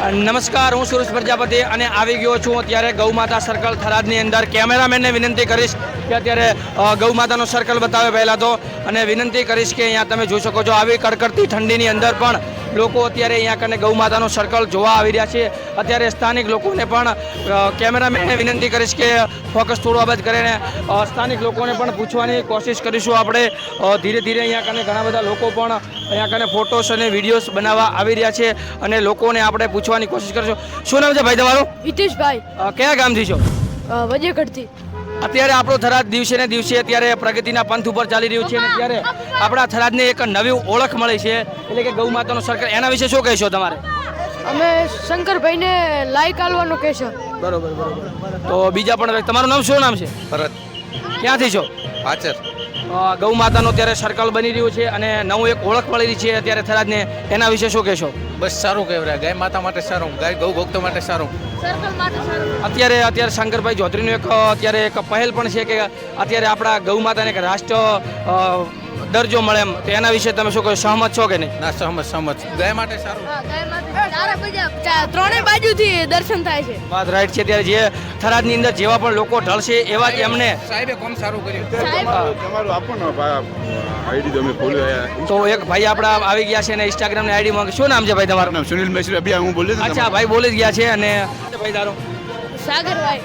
નમસ્કાર, હું સુરેશ પ્રજાપતિ અને આવી ગયો છું અત્યારે ગૌમાતા સર્કલ થરાદની અંદર. કેમેરામેનને વિનંતી કરીશ કે અત્યારે ગૌમાતાનો સર્કલ બતાવે પહેલાં તો, અને વિનંતી કરીશ કે અહીંયા તમે જોઈ શકો છો આવી કડકડતી ઠંડીની અંદર પણ લોકો અત્યારે અહીંયા કને ગૌમાતાનો સર્કલ જોવા આવી રહ્યા છે. અત્યારે સ્થાનિક લોકોને પણ કેમેરામેનને વિનંતી કરીશ કે ફોકસ થોડું અબાજ કરીને સ્થાનિક લોકોને પણ પૂછવાની કોશિશ કરીશું આપણે. ધીરે ધીરે અહીંયા કને ઘણા બધા લોકો પણ અહીંયા કને ફોટોસ અને વિડીયોઝ બનાવવા આવી રહ્યા છે અને લોકોને આપણે પૂછવાની કોશિશ કરીશું. શું નામ છે ભાઈ તમારું? હિતેશભાઈ. કયા ગામથી છો? વજેગઢથી. અત્યારે આપણો થરાદ દિવસે ને દિવસે અત્યારે પ્રગતિના પંથ ઉપર ચાલી રહ્યું છે અને ત્યારે આપણા થરાદને એક નવી ઓળખ મળી છે. એટલે કે ગૌ માતાનો સરકાર એના વિશે શું કહેશો તમારે? અમે શંકરભાઈને લાઈક આલવાનું કહેશો. બરોબર બરોબર. તો બીજા પણ તમારું નામ શું નામ છે? ભરત. ક્યાંથી છો? અ, ગૌ માતાનું અત્યારે સર્કલ બની રહ્યું છે અને નવું એક ઓળખ મળેલી છે અત્યારે થરાદને. એના વિશે શું કહેશો? બસ સારું કહેવાય ગાય માતા માટે સારું. ગાય ગૌ ભક્તો માટે સારું. સર્કલ માટે સારું. અત્યારે અત્યારે શંકરભાઈ ચૌધરીનું એક અત્યારે એક પહેલ પણ છે કે અત્યારે આપણા ગૌ માતાને એક રાષ્ટ્ર દરજ્જો મળે એમ. તો એના વિશે તમે શું કહો સહમત છો કે નહીં? ના સહમત સહમત. ગાય માટે સારું. ત્રણેય બાજુથી દર્શન થાય છે. વાત રાઈટ છે ત્યારે જે થરાદની અંદર જેવા પણ લોકો ઢળશે એવા જ એમને સાહેબે કોમ સારું કર્યું. તમારું આપો ને આઈડી તમે ખોલ્યો તો એક ભાઈ આપણા આવી ગયા છે ને ઇન્સ્ટાગ્રામની આઈડી માં. શું નામ છે ભાઈ તમારું? નામ સુનિલ મહેશ્વરી અભિયા હું બોલ્યો અચ્છા ભાઈ બોલી જ ગયા છે અને ભાઈ તારો? સાગરભાઈ.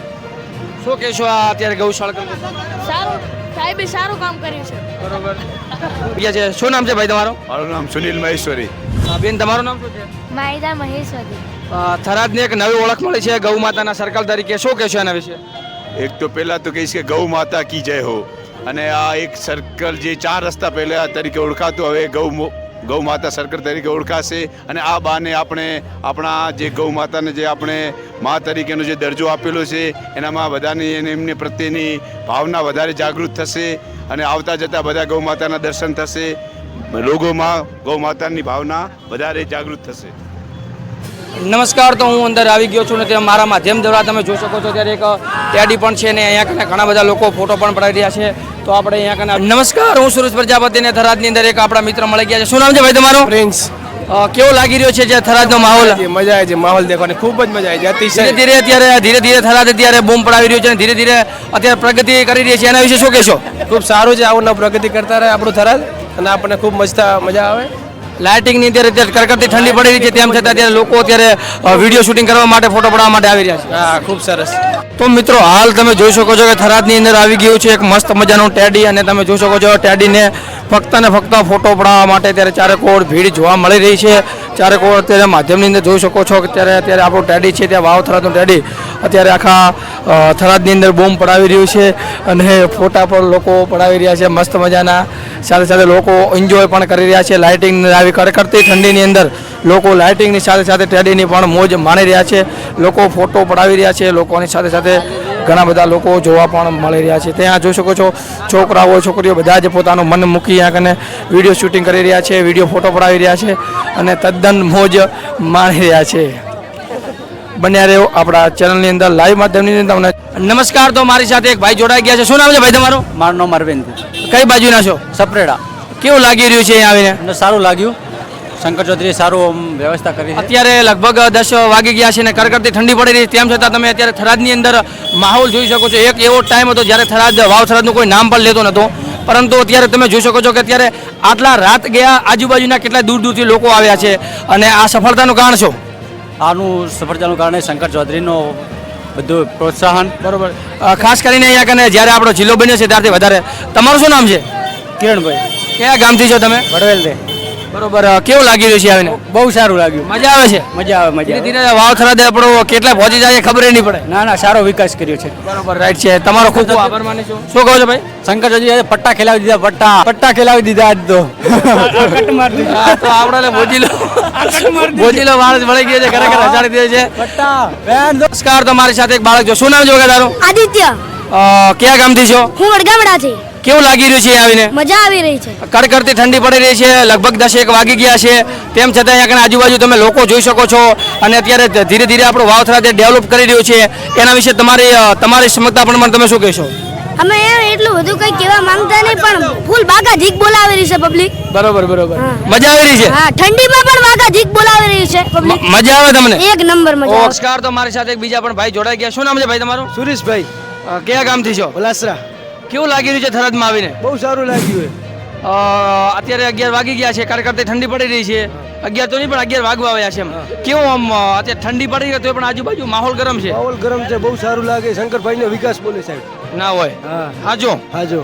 શું કહેશો આ અત્યારે ગૌશાળા? સારું. સાહેબે સારું કામ કર્યું છે. બરોબર. બીજા છે શું નામ છે ભાઈ તમારો? મારું નામ સુનિલ મહેશ્વરી. બેન તમારું નામ શું છે? માયદા મહેશ્વરી. થરાદની એક નવી ઓળખ મળી છે ગૌ માતાના સર્કલ તરીકે. શું કહેશો એના વિશે? એક તો પહેલા તો કહીશ કે ગૌ માતા કી જય હો. અને આ એક સર્કલ જે ચાર રસ્તા પહેલા તરીકે ઓળખાતું હવે ગૌ ગૌ માતા સર્કલ તરીકે ઓળખાશે અને આ બાને આપણે આપણા જે ગૌ માતાને જે આપણે મા તરીકેનો જે દરજ્જો આપેલો છે, એનામાં બધાની એને એમને પ્રત્યેની ભાવના વધારે જાગૃત થશે અને આવતા જતા બધા ગૌ માતાના દર્શન થશે. લોકોમાં ગૌ માતાની ભાવના વધારે જાગૃત થશે. નમસ્કાર, તો હું અંદર આવી ગયો છું ને ત્યાં મારા માધ્યમ દ્વારા તમે જોઈ શકો છો, ત્યારે એક ટેડી પણ છે ને અહીંયા ઘણા બધા લોકો ફોટો પણ પડાવી રહ્યા છે. તો આપણે અહીંયા કને નમસ્કાર હું સુરેશ પ્રજાપતિ ને થરાદની અંદર એક આપણા મિત્ર મળી ગયા છે. શું નામ છે ભાઈ તમારું? પ્રિન્સ. કેવો લાગી રહ્યો છે જે થરાદનો માહોલ? મજા આવે છે. માહોલ દેખવાની ખૂબ જ મજા આવે છે. અતિશય. ધીરે ધીરે અત્યારે ધીરે ધીરે થરાદ અત્યારે બૂમ પડાવી રહ્યું છે અને ધીરે ધીરે અત્યારે પ્રગતિ કરી રહી છે. એના વિશે શું કહેશો? ખૂબ સારું છે આવું પ્રગતિ કરતા રહે આપણું થરાદ અને આપણને ખૂબ મસ્ત મજા આવે. લાઇટિંગની અત્યારે અત્યારે કરકરતી ઠંડી પડી રહી છે. તેમ છતાં અત્યારે લોકો અત્યારે વીડિયો શૂટિંગ કરવા માટે ફોટો પડાવવા માટે આવી રહ્યા છે. હા ખૂબ સરસ. તો મિત્રો, હાલ તમે જોઈ શકો છો કે થરાદની અંદર આવી ગયું છે એક મસ્ત મજાનું ટેડી અને તમે જોઈ શકો છો ટેડીને ફક્ત ને ફક્ત ફોટો પડાવવા માટે ત્યારે ચારેકોર ભીડ જોવા મળી રહી છે. ચારેકોર અત્યારે માધ્યમની અંદર જોઈ શકો છો કે અત્યારે અત્યારે આપણું ટેડી છે, ત્યાં વાવ થરાદનું ટેડી અત્યારે આખા થરાદની અંદર બોમ્બ પડાવી રહ્યું છે અને ફોટા પણ લોકો પડાવી રહ્યા છે, મસ્ત મજાના સાથે સાથે લોકો એન્જોય પણ કરી રહ્યા છે. લાઇટિંગ આવી કડકડતી ઠંડીની અંદર લોકો લાઇટિંગની સાથે સાથે ટેડીની પણ મોજ માણી રહ્યા છે. લોકો ફોટો પડાવી રહ્યા છે. લોકોની સાથે સાથે ઘણા બધા લોકો જોવા પણ મળી રહ્યા છે. ત્યાં જોઈ શકો છો, છોકરાઓ, છોકરીઓ બધા જ પોતાનું મન મૂકી આગળ વીડિયો શૂટિંગ કરી રહ્યા છે વીડિયો ફોટો પડાવી રહ્યા છે અને તદ્દન મોજ માણી રહ્યા છે. બન્યા રહ્યો આપણા ચેનલની અંદર લાઈવ માધ્યમની અંદર તમને નમસ્કાર. તો મારી સાથે એક ભાઈ જોડાઈ ગયા છે. શું નામ છે ભાઈ તમારું? મારું નામ અરવિંદ. કઈ બાજુના છો? સપરેડા. કેવું લાગી રહ્યું છે અહીંયા આવીને? સારું લાગ્યું. શંકર ચૌધરીએ સારું વ્યવસ્થા કરી અત્યારે લગભગ દસ વાગી ગયા છે ને કરકરતી ઠંડી પડી રહી તેમ છતાં તમે અત્યારે થરાદની અંદર માહોલ જોઈ શકો છો. એક એવો ટાઈમ હતો જ્યારે થરાદ વાવ થરાદનું કોઈ નામ પણ લેતો નહોતો પરંતુ અત્યારે તમે જોઈ શકો છો કે અત્યારે આટલા રાત ગયા આજુબાજુના કેટલા દૂર દૂરથી લોકો આવ્યા છે. અને આ સફળતાનું કારણ શું? આનું સફળતાનું કારણે શંકર ચૌધરીનો બધું પ્રોત્સાહન. બરોબર. ખાસ કરીને અહીંયા કને જ્યારે આપણો જિલ્લો બન્યો છે ત્યારથી વધારે. તમારું શું નામ છે? કિરણભાઈ. કયા ગામથી છો તમે? વડવેલ દે બરોબર કેવું લાગી રહ્યું છે આવીને બહુ સારું લાગ્યું. મજા આવે છે? મજા આવે મજા ધીરે ધીરે વાવ થરાદ આપણો કેટલા પહોંચી જાય ખબર નહીં પડે. ના ના સારો વિકાસ કર્યો છે. બરોબર રાઈટ છે. તમારો ખૂબ ખૂબ આભાર માની છું. શું કહો છો ભાઈ? શંકર ચૌધરીએ પટ્ટા ખેલાવી દીધા પટ્ટા. પટ્ટા ખેલાવી દીધા આજ તો. તો આપણે ભોજી લો માણસ વળી ગયો છે ખરેખર હસાડી દે છે. પટ્ટા. બેન નમસ્કાર તમારી સાથે એક બાળક જો શું નામ છે વગર આદિત્ય. અ, કયા ગામથી છો? હું વડગામડાથી. કેવું લાગી રહ્યું છે આવીને? મજા આવી રહી છે. કડકડતી ઠંડી પડી રહી છે લગભગ દસ એક વાગી ગયા છે. તેમ છતાં અહીંયા આજુબાજુ તમે લોકો જોઈ શકો છો અને અત્યારે ધીરે ધીરે આપણું વાવથરા જે ડેવલપ કરી રહ્યું છે. એના વિશે તમારી તમારી ક્ષમતા પણ તમે શું કહેશો? અમે એટલું બધું કઈ કહેવા માંગતા નહીં પણ ફૂલ બાગા ધીક બોલાવી રહી છે પબ્લિક બરોબર બરોબર. મજા આવી રહી છે? હા ઠંડીમાં પણ બાગા ધીક બોલાવી રહી છે પબ્લિક મજા આવે તમને? એક નંબર મજા નમસ્કાર તો મારી સાથે એક બીજા પણ ભાઈ જોડાઈ ગયા. શું નામ છે ભાઈ તમારું? સુરેશભાઈ. કયા ગામથી છો? પલાસરા કેવું લાગી રહ્યું છે થરાદમાં આવીને? બહુ સારું લાગ્યું અત્યારે અગિયાર વાગી ગયા છે કાર્યકર્તા ઠંડી પડી રહી છે. અગિયાર તો નહીં પણ અગિયાર વાગવા આવ્યા છે એમ. કેવું આમ અત્યારે ઠંડી પડી ગઈ તો પણ આજુબાજુ માહોલ ગરમ છે. માહોલ ગરમ છે બહુ સારું લાગે. શંકરભાઈ નો વિકાસ બોલે સાહેબ. ના હોય. હાજો. હાજો.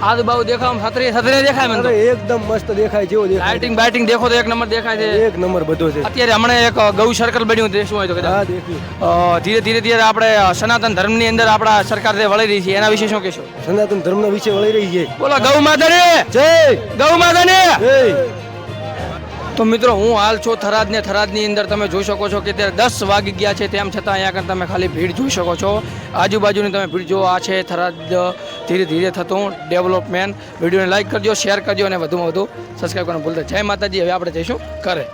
હાજો આજુબાજુ દેખાવ છત્રી છત્રી દેખાય મને તો. એકદમ મસ્ત દેખાય જેવો દેખાય. લાઇટિંગ બાઇટિંગ દેખો તો એક નંબર દેખાય છે. એક નંબર બધો છે. અત્યારે હમણાં એક ગૌ સર્કલ બન્યું તે શું હોય તો કદાચ. હા દેખ્યું અ, ધીરે ધીરે ધીરે આપણે સનાતન ધર્મની અંદર આપણા સરકાર જે વળી રહી છે એના વિશે શું કહેશો? સનાતન ધર્મના વિશે વળી રહી છે. બોલો ગૌ માતાને! જય! ગૌ માતાને! જય! તો મિત્રો હું હાલ છું થરાદ ને થરાદની અંદર તમે જોઈ શકો છો કે ત્યારે દસ વાગી ગયા છે તેમ છતાં અહીંયા આગળ તમે ખાલી ભીડ જોઈ શકો છો. આજુબાજુની તમે ભીડ જો આ છે થરાદ ધીરે ધીરે થતું ડેવલપમેન્ટ. વિડીયોને લાઈક કરજો, શેર કરજો અને વધુમાં વધુ સબસ્ક્રાઈબ કરવાનું ભૂલતા જય માતાજી. હવે આપણે જઈશું ઘરે.